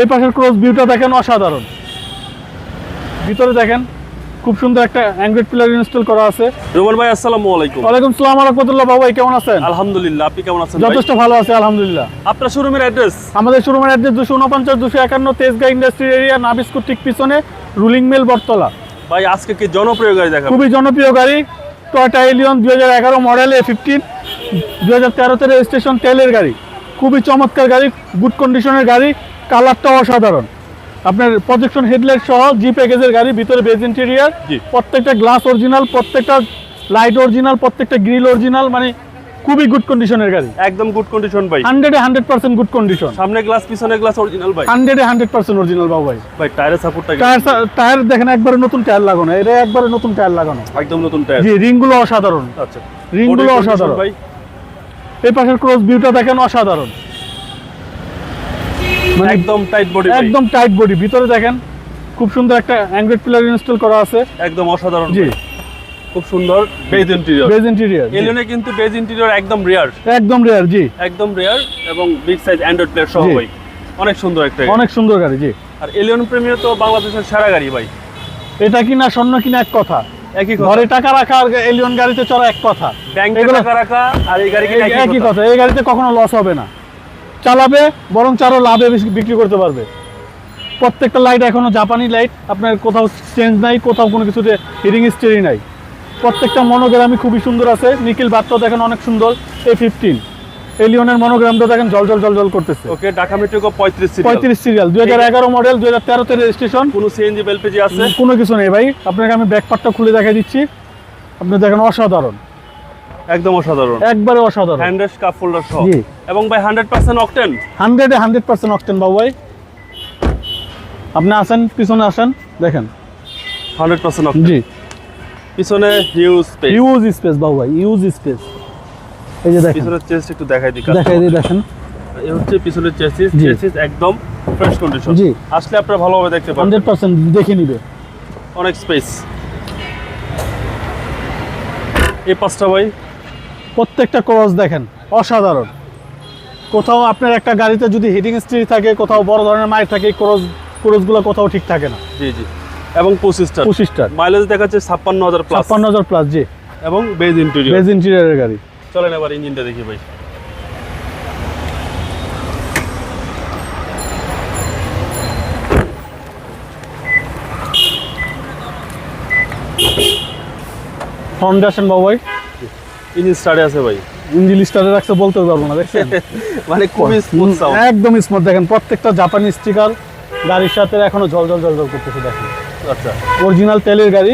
এই পাশের ক্রস ভিউটা দেখেন অসাধারণ। ভিতরে দেখেন খুব সুন্দর একটা অ্যান্ড্রয়েড প্লেয়ার ইনস্টল করা আছে। রোমান ভাই আসসালামু আলাইকুম। ওয়ালাইকুম সালাম রহমতুল্লাহ। বাবু কেমন আছেন? আলহামদুলিল্লাহ আপনি কেমন আছেন যথেষ্ট ভালো আছে আলহামদুলিল্লাহ। আপনার শোরুমের অ্যাড্রেস? আমাদের শোরুমের অ্যাড্রেস দুশো উনপঞ্চাশ দুশো একান্ন তেজগা ইন্ডাস্ট্রি এরিয়া নাবিস্কুর ঠিক পিছনে রুলিং মিল বটতলা। ভাই আজকে কি জনপ্রিয় গাড়ি দেখাবো খুবই জনপ্রিয় গাড়ি টয়টা এলিয়ন দুই হাজার এগারো মডেল এ ফিফটিন দুই হাজার তেরোতে রেজিস্ট্রেশন তেলের গাড়ি। খুবই চমৎকার গাড়ি গুড কন্ডিশনের গাড়ি কালারটা অসাধারণ। আপনার প্রজেকশন হেডলাইট সহ জি প্যাকেজের গাড়ি ভিতরে বেজ ইন্টেরিয়ার প্রত্যেকটা গ্লাস অরিজিনাল প্রত্যেকটা লাইট অরিজিনাল প্রত্যেকটা গ্রিল অরিজিনাল মানে খুবই গুড কন্ডিশনের গাড়ি। একদম গুড কন্ডিশন ভাই। হান্ড্রেডে হান্ড্রেড পার্সেন্ট গুড কন্ডিশন সামনে গ্লাস পিছনে গ্লাস অরিজিনাল ভাই। হান্ড্রেডে হান্ড্রেড পার্সেন্ট অরিজিনাল বাবু ভাই। ভাই টায়ারের সাপোর্টটা টায়ার টায়ার দেখেন একবারে নতুন টায়ার লাগানো। এটা একবারে নতুন টায়ার লাগানো। একদম নতুন টায়ার জি রিংগুলো অসাধারণ। আচ্ছা। রিংগুলো অসাধারণ। ভাই। এই পাশের ক্রস ভিউটা দেখেন অসাধারণ। একদম টাইট বডি একদম টাইট বডি ভিতরে দেখেন খুব সুন্দর একটা অ্যান্ড্রয়েড প্লেয়ার ইনস্টল করা আছে। একদম অসাধারণ জি। খুব সুন্দর বেজ ইন্টেরিয়র বেজ ইন্টেরিয়ার এলিয়নে কিন্তু বেজ ইন্টেরিয়র একদম রিয়ার একদম রেয়ার জি। একদম রিয়ার এবং বিগ সাইজ অ্যান্ড্রয়েড প্লেয়ার সহ ভাই অনেক সুন্দর একটা গাড়ি। অনেক সুন্দর গাড়ি জি। আর এলিয়ন প্রিমিয়ার তো বাংলাদেশের সেরা গাড়ি ভাই এটা কিনা স্বর্ণ কিনা এক কথা। একই কথা। ঘরে টাকা রাখা আর এলিয়ন গাড়িতে চড়া এক কথা। ব্যাংকে টাকা রাখা আর এই গাড়ি একই কথা। এই গাড়িতে কখনো লস হবে না। চালাবে বরং চারো লাভে বিক্রি করতে পারবে। প্রত্যেকটা লাইট এখনও জাপানি লাইট আপনার কোথাও চেঞ্জ নাই কোথাও কোনো কিছুতে হিরিং স্টেরি নাই। প্রত্যেকটা মনোগ্রামই খুবই সুন্দর আছে। নিখিল বার্তাও দেখেন অনেক সুন্দর এ ফিফটিন এলিয়নের মনোগ্রামটা দেখেন জল জল জল জল করতেছে। ওকে ঢাকা মেট্রো পঁয়ত্রিশ পঁয়ত্রিশ সিরিয়াল দুই হাজার এগারো মডেল দুই হাজার তেরো তেরোতে রেজিস্ট্রেশন কোনো সিএনজি এলপিজি আছে? কোনো কিছু নেই ভাই। আপনাকে আমি ব্যাকপার্টটা খুলে দেখাই দিচ্ছি। আপনি দেখেন অসাধারণ। একদম অসাধারণ। একবারে অসাধারণ। হ্যান্ডরেস্ট কাপ হোল্ডার সহ। এবং ভাই হান্ড্রেড পার্সেন্ট অকটেন হান্ড্রেডে হান্ড্রেড পার্সেন্ট অক্টেন বাবু ভাই। আপনি আসেন পিছনে আসেন দেখেন। হান্ড্রেড পার্সেন্ট অকটেন জি। পিছনে হিউজ স্পেস ইউজ স্পেস বাবু ভাই ইউজ স্পেস এই যে দেখেন। পিছনের চেস্ট একটু দেখাই দিই দেখাই দিয়ে দেখেন। এই হচ্ছে পিছনের চেসিস। চেসিস একদম ফ্রেশ কন্ডিশন জি। আসলে আপনারা ভালোভাবে দেখতে পাবেন হান্ড্রেড পার্সেন্ট দেখে নিবে। অনেক স্পেস এই পাঁচটা ভাই প্রত্যেকটা ক্রস দেখেন অসাধারণ। কোথাও আপনার একটা গাড়িতে যদি হিটিং স্ট্রি থাকে কোথাও বড় ধরনের মাইর থাকে ক্রস ক্রসগুলো কোথাও ঠিক থাকে না। জি জি। এবং পঁচিশটা পঁচিশটা মাইলেজ দেখাচ্ছে ছাপ্পান্ন হাজার প্লাস ছাপ্পান্ন হাজার প্লাস জি। এবং বেজ ইন্টেরিয়র বেজ ইন্টেরিয়ারের গাড়ি। চলেন এবার ইঞ্জিনটা দেখি ভাই। ফাউন্ডেশন বাবু ভাই। ইঞ্জিন স্টার্টে আছে ভাই। ইঞ্জিন স্টারে রাখতে বলতে পারব না দেখছেন? মানে খুবই স্মুথ সাউন্ড একদম স্মুথ দেখেন প্রত্যেকটা জাপানি স্টিকার গাড়ির সাথে এখনও জল জল জল জল করতেছে দেখেন। আচ্ছা। অরিজিনাল তেলের গাড়ি।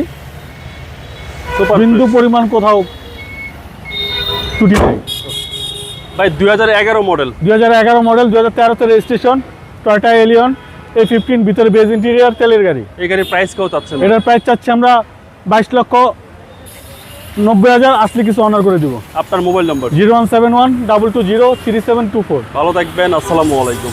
সুপার বিন্দু পরিমাণ কোথাও ত্রুটি নেই। ভাই দুই হাজার এগারো মডেল দুই হাজার এগারো মডেল দুই হাজার তেরোতে registration Toyota Allion A fifteen ভিতরে বেজ ইন্টেরিয়ার তেলের গাড়ি। এই গাড়ির প্রাইস কেউ চাচ্ছেন এটার প্রাইস চাচ্ছি আমরা বাইশ লক্ষ নব্বই হাজার আসলে কিছু অনার করে দিব। আপনার mobile number zero one seven one double two zero three seven two four. ভালো থাকবেন আসসালামু আলাইকুম।